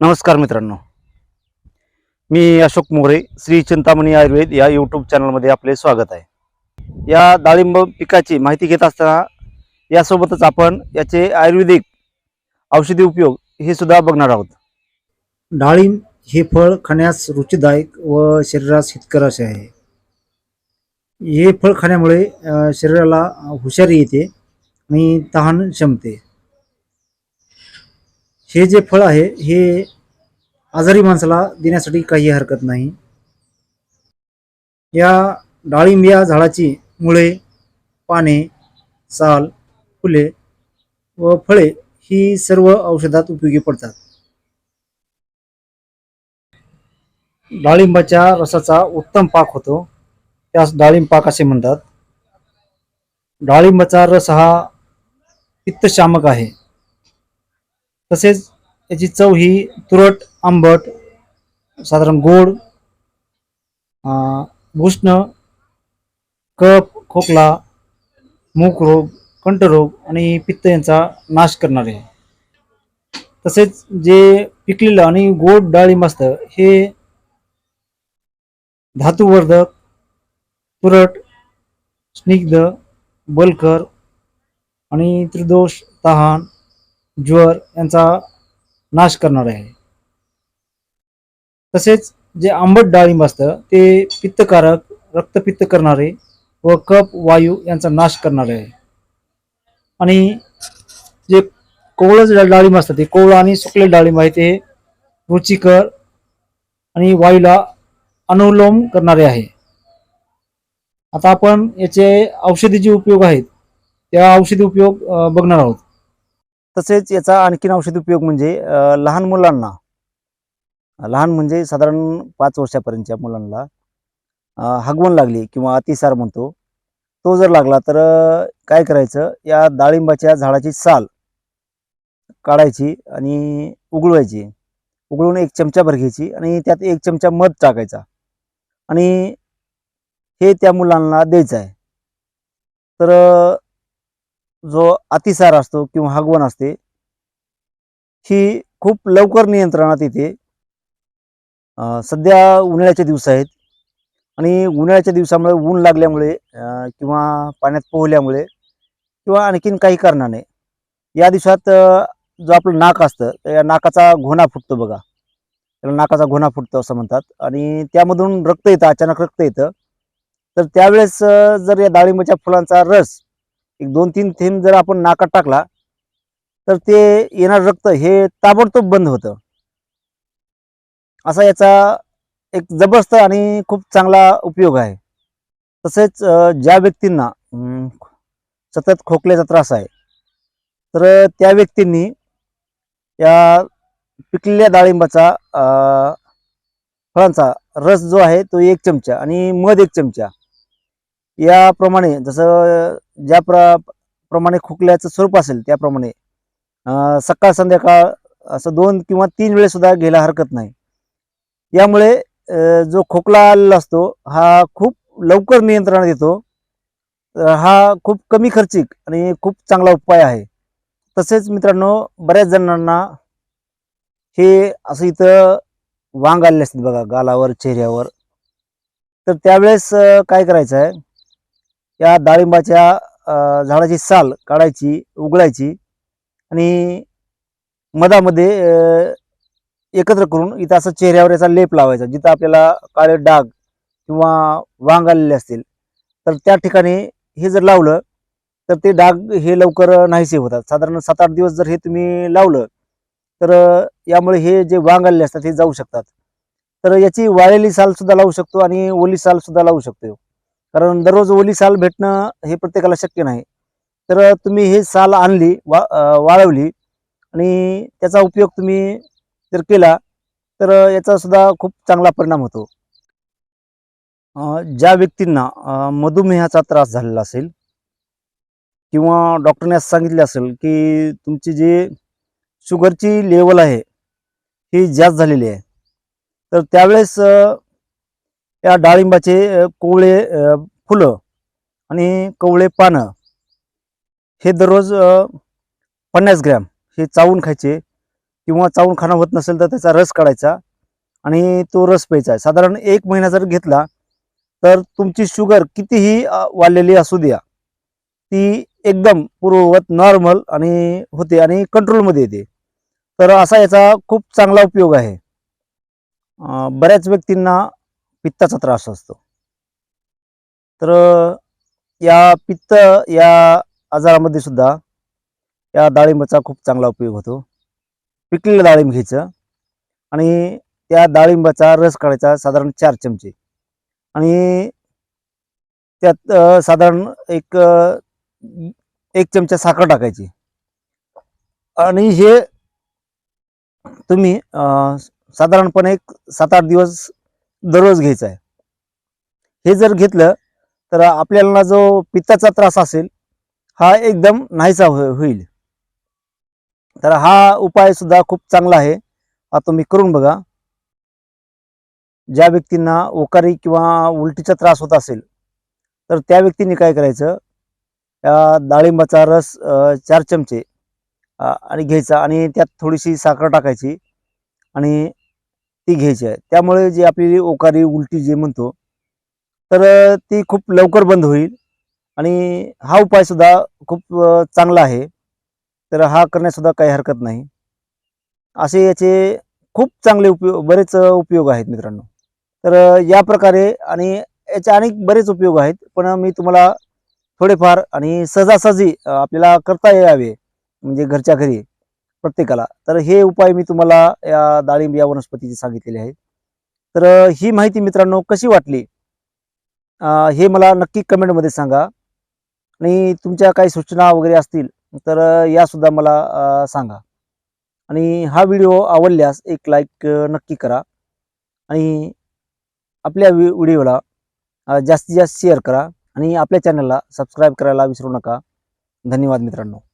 नमस्कार मित्रांनो. मी अशोक मोरे श्री चिंतामणी आयुर्वेद या यूट्यूब चॅनलमध्ये आपले स्वागत आहे. या डाळिंब पिकाची माहिती घेत असताना यासोबतच आपण याचे आयुर्वेदिक औषधी उपयोग हे सुद्धा बघणार आहोत. डाळिंब हे फळ खाण्यास रुचीदायक व शरीरास हितकर असे आहे. हे फळ खाण्यामुळे शरीराला हुशारी येते आणि तहान क्षमते हे जे फळ आहे हे आजारी माणसाला देण्यासाठी काही हरकत नाही. या डाळिंब या झाडाची मुळे पाने साल फुले व फळे ही सर्व औषधात उपयोगी पडतात. डाळिंबाच्या रसाचा उत्तम पाक होतो. त्यास डाळिंब पाक असे म्हणतात. डाळिंबाचा रस हा पित्तशामक आहे. तसेच याची चव ही तुरट आंबट साधारण गोड उष्ण कप खोकला मूक रोग कंठरोग आणि पित्त यांचा नाश करणारे आहे तसेच जे पिकलेलं आणि गोड डाळिंब असतं हे धातुवर्धक तुरट स्निग्ध बलकर आणि त्रिदोष तहान ज्वर यांचा नाश करणार आहे. तसेच जे आंबट डाळिंब असतं ते पित्तकारक रक्तपित्त करणारे व कप वायू यांचा नाश करणारे आहे. आणि जे कोवळं डाळिंब असतं ते कोवळं आणि सुकले डाळिंब आहे ते रुचिकर आणि वायूला अनुलोम करणारे आहे. आता आपण याचे औषधी जे उपयोग आहेत त्या औषधी उपयोग बघणार आहोत. तसेच याचा आणखीन औषध उपयोग म्हणजे लहान मुलांना लहान म्हणजे साधारण पाच वर्षापर्यंतच्या मुलांना हगवण लागली किंवा अतिसार म्हणतो तो जर लागला तर काय करायचं? या डाळिंबाच्या झाडाची साल काढायची आणि उगळवायची. उगळून एक चमचाभर घ्यायची आणि त्यात एक चमचा मध टाकायचा आणि हे त्या मुलांना द्यायचं आहे. तर जो अतिसार असतो किंवा हगवण असते ही खूप लवकर नियंत्रणात येते. सध्या उन्हाळ्याचे दिवस आहेत आणि उन्हाळ्याच्या दिवसामुळे ऊन लागल्यामुळे किंवा पाण्यात पोहल्यामुळे किंवा आणखीन काही कारणाने या दिवसात जो आपलं नाक असतं तर या नाकाचा घोणा फुटतो बघा. त्याला नाकाचा घोणा फुटतो असं म्हणतात आणि त्यामधून रक्त येतं अचानक रक्त येतं. तर त्यावेळेस जर या डाळिंबाच्या फुलांचा रस एक दोन तीन थेंब जर आपण नाकात टाकला तर ते येणार रक्त हे ताबडतोब बंद होतं. असा याचा एक जबरदस्त आणि खूप चांगला उपयोग आहे. तसेच ज्या व्यक्तींना सतत खोकल्याचा त्रास आहे तर त्या व्यक्तींनी या पिकलेल्या डाळिंबाचा अं, फळांचा रस जो आहे तो एक चमचा आणि मध एक चमचा याप्रमाणे जसं ज्या प्र प्रमाणे खोकल्याचं स्वरूप असेल त्याप्रमाणे सकाळ संध्याकाळ असं दोन किंवा तीन वेळेस सुद्धा घ्यायला हरकत नाही. यामुळे जो खोकला आलेला असतो हा खूप लवकर नियंत्रणात येतो. हा खूप कमी खर्चिक आणि खूप चांगला उपाय आहे. तसेच मित्रांनो बऱ्याच जणांना हे असं इथं वांग आलेले असतात बघा गालावर चेहऱ्यावर. तर त्यावेळेस काय करायचं आहे या डाळिंबाच्या झाडाची साल काढायची उघडायची आणि मधामध्ये एकत्र करून इथं असं चेहऱ्यावर याचा लेप लावायचा जिथं आपल्याला काळे डाग किंवा वांग आलेले असतील. तर त्या ठिकाणी हे जर लावलं तर ते डाग हे लवकर नाहीसे होतात. साधारण सात आठ दिवस जर हे तुम्ही लावलं तर यामुळे हे जे वांग आलेले असतात हे जाऊ शकतात. तर याची वाळलेली साल सुद्धा लावू शकतो आणि ओली साल सुद्धा लावू शकतो. कारण दररोज ओली साल भेटणं हे प्रत्येकाला शक्य नाही. तर तुम्ही हे साल आणली वा वाळवली आणि त्याचा उपयोग तुम्ही जर केला तर याचा सुद्धा खूप चांगला परिणाम होतो. ज्या व्यक्तींना मधुमेहाचा त्रास झालेला असेल किंवा डॉक्टरने असं सांगितले असेल की तुमची जी शुगरची लेवल आहे ही जास्त झालेली आहे तर त्यावेळेस या डाळिंबाचे कोवळे फुलं आणि कवळे पानं हे दररोज पन्नास ग्रॅम हे चावून खायचे किंवा चावून खाणं होत नसेल तर त्याचा रस काढायचा आणि तो रस प्यायचा. आहे साधारण एक महिना जर घेतला तर तुमची शुगर कितीही वाढलेली असू द्या ती एकदम पूर्ववत नॉर्मल आणि होते आणि कंट्रोलमध्ये येते. तर असा याचा खूप चांगला उपयोग आहे. बऱ्याच व्यक्तींना पित्ताचा त्रास असतो. तर या पित्त या आजारामध्ये सुद्धा या डाळिंबाचा खूप चांगला उपयोग होतो. पिकलेलं डाळिंब घ्यायचं आणि त्या डाळिंबाचा रस काढायचा साधारण चार चमचे आणि त्यात साधारण एक एक चमचा साखर टाकायची. आणि हे तुम्ही साधारणपणे एक सात आठ दिवस दररोज घ्यायचा आहे. हे जर घेतलं तर आपल्याला जो पित्ताचा त्रास असेल हा एकदम नाहीसा हो-, होईल. तर हा उपाय सुद्धा खूप चांगला आहे. हा तुम्ही करून बघा. ज्या व्यक्तींना ओकारी किंवा उलटीचा त्रास होत असेल तर त्या व्यक्तींनी काय करायचं? या डाळिंबाचा रस चार चमचे आणि घ्यायचा आणि त्यात थोडीशी साखर टाकायची आणि ती घ्यायची आहे. त्यामुळे जी आपली ओकारी उलटी जे म्हणतो तर ती खूप लवकर बंद होईल. आणि हा उपायसुद्धा खूप चांगला आहे. तर हा करण्यासुद्धा काही हरकत नाही. असे याचे खूप चांगले उपयोग बरेच उपयोग आहेत मित्रांनो. तर या प्रकारे आणि याचे अनेक बरेच उपयोग आहेत. पण मी तुम्हाला थोडेफार आणि सहजासहजी आपल्याला करता यावे म्हणजे घरच्या घरी. प्रत्येकाला. तर हे उपाय मी तुम्हाला या डाळिंब या वनस्पतीचे सांगितलेले आहे तर ही माहिती मित्रांनो कशी वाटली? हे मला नक्की कमेंटमध्ये सांगा. आणि तुमच्या काही सूचना वगैरे असतील तर यासुद्धा मला सांगा. आणि हा व्हिडिओ आवडल्यास एक लाईक नक्की करा. आणि आपल्या व्हि व्हिडिओला जास्तीत जास्त शेअर करा. आणि आपल्या चॅनलला सबस्क्राईब करायला विसरू नका. धन्यवाद मित्रांनो.